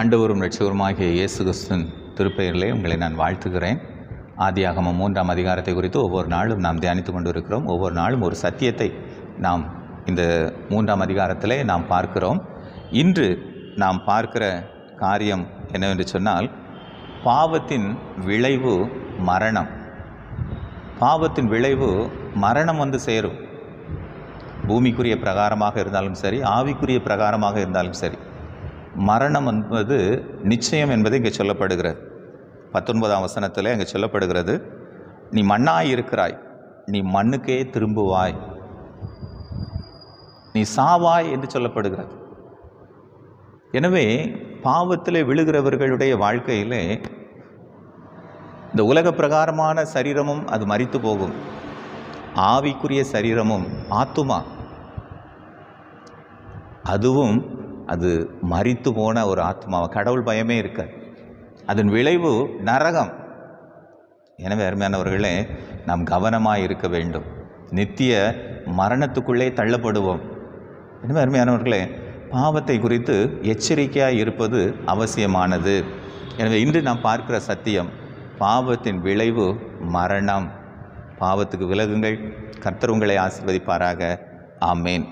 ஆண்டவரும் ரட்சகருமாகிய இயேசு கிறிஸ்துவின் திருப்பெயரிலே உங்களை நான் வாழ்த்துகிறேன். ஆதியாகமம் மூன்றாம் அதிகாரத்தை குறித்து ஒவ்வொரு நாளும் நாம் தியானித்து கொண்டு இருக்கிறோம் ஒவ்வொரு நாளும் ஒரு சத்தியத்தை நாம் இந்த மூன்றாம் அதிகாரத்திலே நாம் பார்க்கிறோம். இன்று நாம் பார்க்கிற காரியம் என்னவென்று சொன்னால் பாவத்தின் விளைவு மரணம். பாவத்தின் விளைவு மரணம் வந்து சேரும். பூமிக்குரிய பிரகாரமாக இருந்தாலும் சரி ஆவிக்குரிய பிரகாரமாக இருந்தாலும் சரி. மரணம் என்பது நிச்சயம் என்பது இங்கே சொல்லப்படுகிறது. பத்தொன்பதாம் வசனத்தில் அங்கே சொல்லப்படுகிறது நீ மண்ணாய் இருக்கிறாய் நீ மண்ணுக்கே திரும்புவாய். நீ சாவாய் என்று சொல்லப்படுகிறது. எனவே பாவத்தில் விழுகிறவர்களுடைய வாழ்க்கையிலே இந்த உலக பிரகாரமான சரீரமும் அது மறித்து போகும். ஆவிக்குரிய சரீரமும் ஆத்துமா. அதுவும் அது மறித்து போன ஒரு ஆத்மாவை கடவுள் பயமே இருக்காது. அதன் விளைவு நரகம். எனவே அருமையானவர்களே நாம் கவனமாக இருக்க வேண்டும். நித்திய மரணத்துக்குள்ளே தள்ளப்படுவோம். எனவே அருமையானவர்களே பாவத்தை குறித்து எச்சரிக்கையாக இருப்பது அவசியமானது. எனவே இன்று நாம் பார்க்கிற சத்தியம் பாவத்தின் விளைவு மரணம். பாவத்துக்கு விலகுங்கள். கர்த்தர் உங்களை ஆசிர்வதிப்பாராக. ஆமேன்.